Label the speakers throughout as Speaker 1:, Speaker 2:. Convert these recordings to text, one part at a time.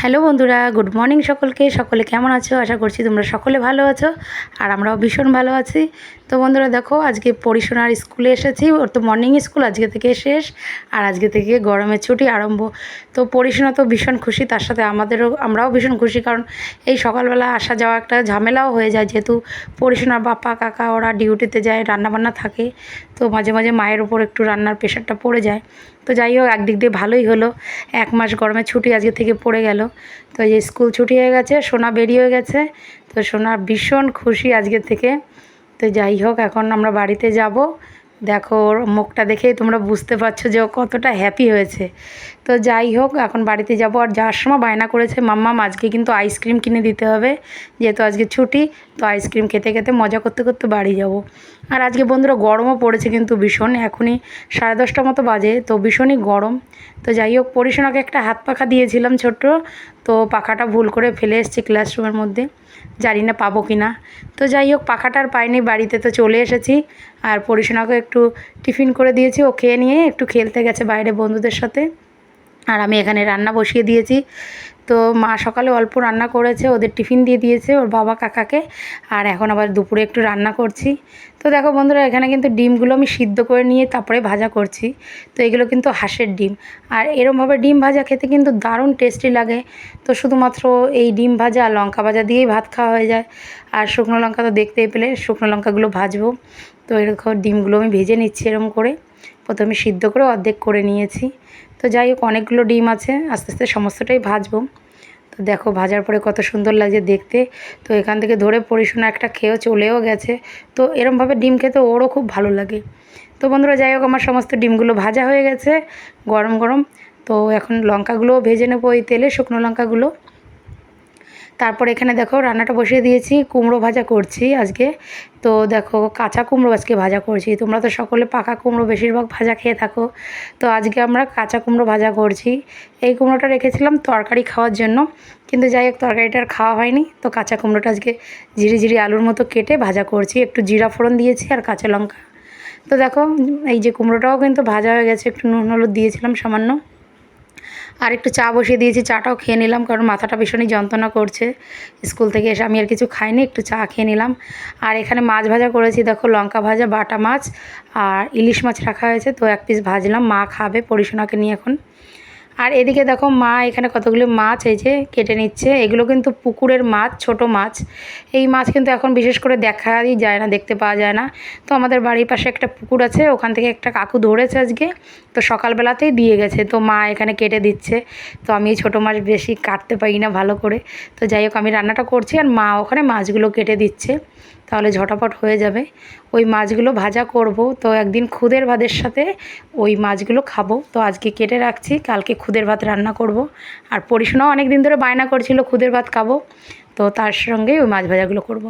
Speaker 1: Hello বন্ধুরা, good morning সকলকে। সকলে কেমন আছো? আশা করছি তোমরা সকলে ভালো আছো, আর আমরাও ভীষণ ভালো আছি। তো বন্ধুরা, দেখো, আজকে পরিশোনার স্কুলে এসেছি। ওর তো মর্নিং স্কুল আজকে থেকে শেষ, আর আজকে থেকে গরমের ছুটি আরম্ভ। তো পরিশোনা তো ভীষণ খুশি, তার সাথে আমাদেরও, আমরাও ভীষণ খুশি, কারণ এই সকালবেলা আসা যাওয়া একটা ঝামেলাও হয়ে যায়, যেহেতু পরিশোনার বাপ্পা কাকা, ওরা ডিউটিতে যায়, রান্নাবান্না থাকে। তো মাঝে মাঝে মায়ের ওপর একটু রান্নার প্রেশারটা পড়ে যায়। তো যাই হোক, একদিক দিয়ে ভালোই হলো। এক মাস গরমের ছুটি আজকে থেকে পড়ে গেল। তো এই স্কুল ছুটি হয়ে গেছে, সোনা বেরিয়ে গেছে। তো সোনা ভীষণ খুশি আজকে থেকে। তো যাই হোক, এখন আমরা বাড়িতে যাব। দেখো, ওর মুখটা দেখেই তোমরা বুঝতে পারছ যে ও কতটা হ্যাপি হয়েছে। তো যাই হোক, এখন বাড়িতে যাব। আর যাওয়ার সময় বায়না করেছে, মাম্মাম, আজকে কিন্তু আইসক্রিম কিনে দিতে হবে। যেহেতু আজকে ছুটি, তো আইসক্রিম খেতে খেতে মজা করতে করতে বাড়ি যাব। আর আজকে বন্ধুরা গরমও পড়েছে কিন্তু ভীষণ। এখনই সাড়ে দশটা মতো বাজে, তো ভীষণই গরম। তো যাই হোক পরিশোনাকে একটা হাত পাখা দিয়েছিলাম ছোট্ট। তো পাখাটা ভুল করে ফেলে এসেছি ক্লাসরুমের মধ্যে। জানি না পাবো কি না তো যাই হোক পাখাটার পাইনি, বাড়িতে তো চলে এসেছি। আর পরিশোনাকে একটু টিফিন করে দিয়েছি, ও খেয়ে নিয়ে একটু খেলতে গেছে বাইরে বন্ধুদের সাথে। আর আমি এখানে রান্না বসিয়ে দিয়েছি। তো মা সকালে অল্প রান্না করেছে, ওদের টিফিন দিয়ে দিয়েছে ওর বাবা কাকাকে, আর এখন আবার দুপুরে একটু রান্না করছি। তো দেখো বন্ধুরা, এখানে কিন্তু ডিমগুলো আমি সিদ্ধ করে নিয়ে তারপরে ভাজা করছি। তো এগুলো কিন্তু হাঁসের ডিম। আর এরমভাবে ডিম ভাজা খেতে কিন্তু দারুণ টেস্টি লাগে। তো শুধুমাত্র এই ডিম ভাজা আর লঙ্কা ভাজা দিয়েই ভাত খাওয়া হয়ে যায়। আর শুকনো লঙ্কা তো দেখতেই পেলে, শুকনো লঙ্কাগুলো ভাজবো। তো এরকম ডিমগুলো আমি ভেজে নিচ্ছি এরকম করে। প্রথমে সিদ্ধ করে অর্ধেক করে নিয়েছি। তো যাই হোক, অনেকগুলো ডিম আছে, আস্তে আস্তে সমস্তটাই ভাজবো। তো দেখো, ভাজার পরে কত সুন্দর লাগছে দেখতে। তো এখান থেকে ধরে পরিশোনা একটা খেয়েও চলেও গেছে। তো এরমভাবে ডিম খেতে ওরও খুব ভালো লাগে। তো বন্ধুরা, যাই হোক, আমার সমস্ত ডিমগুলো ভাজা হয়ে গেছে গরম গরম। তো এখন লঙ্কাগুলোও ভেজে নেব ওই তেলে, শুকনো লঙ্কাগুলো। তারপর এখানে দেখো রান্নাটা বসিয়ে দিয়েছি, কুমড়ো ভাজা করছি আজকে। তো দেখো কাঁচা কুমড়ো আজকে ভাজা করছি। তোমরা তো সকলে পাকা কুমড়ো বেশিরভাগ ভাজা খেয়ে থাকো। তো আজকে আমরা কাঁচা কুমড়ো ভাজা করছি। এই কুমড়োটা রেখেছিলাম তরকারি খাওয়ার জন্য, কিন্তু যাই হোক তরকারিটা আর খাওয়া হয়নি। তো কাঁচা কুমড়োটা আজকে ঝিরি ঝিরি আলুর মতো কেটে ভাজা করছি। একটু জিরা ফোড়ন দিয়েছি আর কাঁচা লঙ্কা। তো দেখো এই যে কুমড়োটাও কিন্তু ভাজা হয়ে গেছে, একটু নুন হলুদ দিয়েছিলাম সামান্য। আর একটু চা বসিয়ে দিয়েছি, চাটাও খেয়ে নিলাম কারণ মাথাটা ভীষণই যন্ত্রণা করছে। স্কুল থেকে এসে আমি আর কিছু খাইনি, একটু চা খেয়ে নিলাম। আর এখানে মাছ ভাজা করেছি, দেখো লঙ্কা ভাজা, বাটা মাছ আর ইলিশ মাছ রাখা হয়েছে, তো এক পিস ভাজলাম, মা খাবে পরিশোনাকে নিয়ে এখন। আর এদিকে দেখো মা এখানে কতগুলো মাছ এই যে কেটে নিচ্ছে। এগুলো কিন্তু পুকুরের মাছ, ছোট মাছ। এই মাছ কিন্তু এখন বিশেষ করে দেখাই যায় না, দেখতে পাওয়া যায় না। তো আমাদের বাড়ির পাশে একটা পুকুর আছে, ওখান থেকে একটা কাকু ধরেছে আজকে। তো সকালবেলাতেই দিয়ে গেছে। তো মা এখানে কেটে দিচ্ছে। তো আমি ছোটো মাছ বেশি কাটতে পারি না ভালো করে। তো যাই হোক, আমি রান্নাটা করছি আর মা ওখানে মাছগুলো কেটে দিচ্ছে। তাহলে ঝটাপট হয়ে যাবে। ওই মাছগুলো ভাজা করব। তো একদিন খুদের ভাতের সাথে ওই মাছগুলো খাব। তো আজকে কেটে রাখছি, কালকে খুদের ভাত রান্না করব। আর পরিশোনাও অনেক দিন ধরে বায়না করছিল খুদের ভাত খাব। তো তার সঙ্গেই ওই মাছ ভাজাগুলো করব।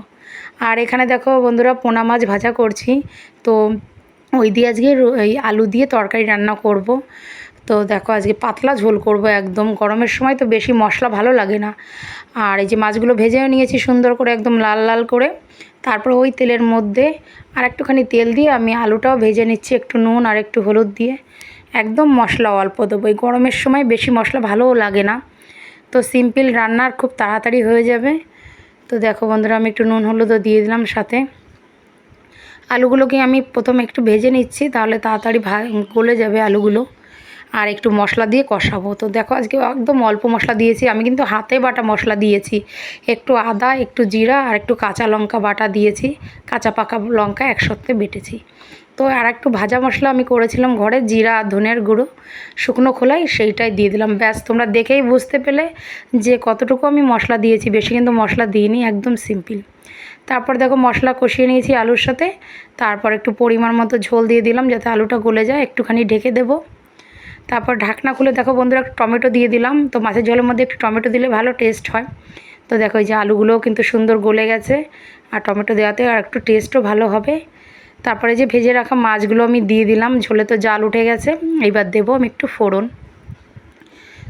Speaker 1: আর এখানে দেখো বন্ধুরা পোনা মাছ ভাজা করছি। তো ওই দিয়ে আজকে ওই আলু দিয়ে তরকারি রান্না করব। তো দেখো আজকে পাতলা ঝোল করব একদম। গরমের সময় তো বেশি মশলা ভালো লাগে না। আর এই যে মাছগুলো ভেজেও নিয়েছি সুন্দর করে একদম লাল লাল করে। তারপর ওই তেলের মধ্যে আর একটুখানি তেল দিয়ে আমি আলুটাও ভেজে নিচ্ছি একটু নুন আর একটু হলুদ দিয়ে। একদম মশলা অল্প দেবো। এই গরমের সময় বেশি মশলা ভালোও লাগে না। তো সিম্পল রান্নার খুব তাড়াতাড়ি হয়ে যাবে। তো দেখো বন্ধুরা, আমি একটু নুন হলুদও দিয়ে দিলাম সাথে। আলুগুলোকে আমি প্রথমে একটু ভেজে নিচ্ছি, তাহলে তাড়াতাড়ি ভা, গলে যাবে আলুগুলো। আর একটু মশলা দিয়ে কষাবো। তো দেখো আজকে একদম অল্প মশলা দিয়েছি। আমি কিন্তু হাতে বাটা মশলা দিয়েছি। একটু আদা, একটু জিরা আর একটু কাঁচা লঙ্কা বাটা দিয়েছি। কাঁচা পাকা লঙ্কা একসাথে বেটেছি। তো আর একটু ভাজা মশলা আমি করেছিলাম ঘরে, জিরা, ধনের গুঁড়ো, শুকনো খোলাই, সেইটাই দিয়ে দিলাম। ব্যাস, তোমরা দেখেই বুঝতে পেলে যে কতটুকু আমি মশলা দিয়েছি। বেশি কিন্তু মশলা দিইনি, একদম সিম্পল। তারপর দেখো মশলা কষিয়ে নিয়েছি আলুর সাথে। তারপর একটু পরিমাণ মতো ঝোল দিয়ে দিলাম যাতে আলুটা গলে যায়, একটুখানি ঢেকে দেবো। তারপর ঢাকনা খুলে দেখো বন্ধুরা, একটু টমেটো দিয়ে দিলাম। তো মাছের ঝোলের মধ্যে একটু টমেটো দিলে ভালো টেস্ট হয়। তো দেখো এই যে আলুগুলোও কিন্তু সুন্দর গলে গেছে। আর টমেটো দেওয়াতে আর একটু টেস্টও ভালো হবে। তারপরে যে ভেজে রাখা মাছগুলো আমি দিয়ে দিলাম, ঝোলে তো জাল উঠে গেছে এইবার দেবো আমি একটু ফোড়ন।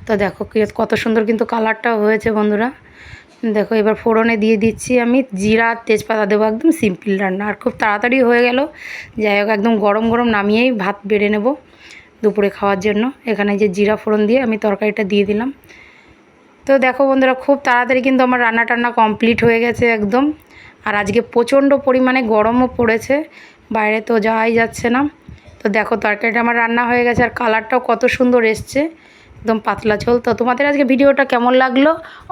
Speaker 1: তো দেখো কত সুন্দর কিন্তু কালারটাও হয়েছে বন্ধুরা। দেখো এবার ফোড়নে দিয়ে দিচ্ছি আমি জিরা তেজপাতা, দেবো একদম সিম্পল রান্না। আর খুব তাড়াতাড়ি হয়ে গেল, যাই হোক একদম গরম গরম নামিয়েই ভাত বেড়ে নেব দুপুরে খাওয়ার জন্য। এখানে যে জিরা ফোড়ন দিয়ে আমি তরকারিটা দিয়ে দিলাম। তো দেখো বন্ধুরা, খুব তাড়াতাড়ি কিন্তু আমার রান্না টান্না কমপ্লিট হয়ে গেছে একদম। আর আজকে প্রচণ্ড পরিমাণে গরমও পড়েছে বাইরে তো যাওয়াই যাচ্ছে না। তো দেখো তরকারিটা আমার রান্না হয়ে গেছে আর কালারটাও কত সুন্দর এসছে। একদম পাতলা ঝোল। তো তোমাদের আজকে ভিডিওটা কেমন লাগল?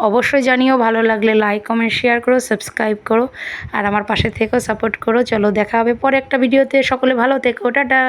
Speaker 1: অবশ্যই জানিও। ভালো লাগলে লাইক কমেন্ট শেয়ার করো সাবস্ক্রাইব করো। আর আমার পাশে থেকেও সাপোর্ট করো। চলো দেখা হবে পরে একটা ভিডিওতে। সকলে ভালো থেকো। টাটা।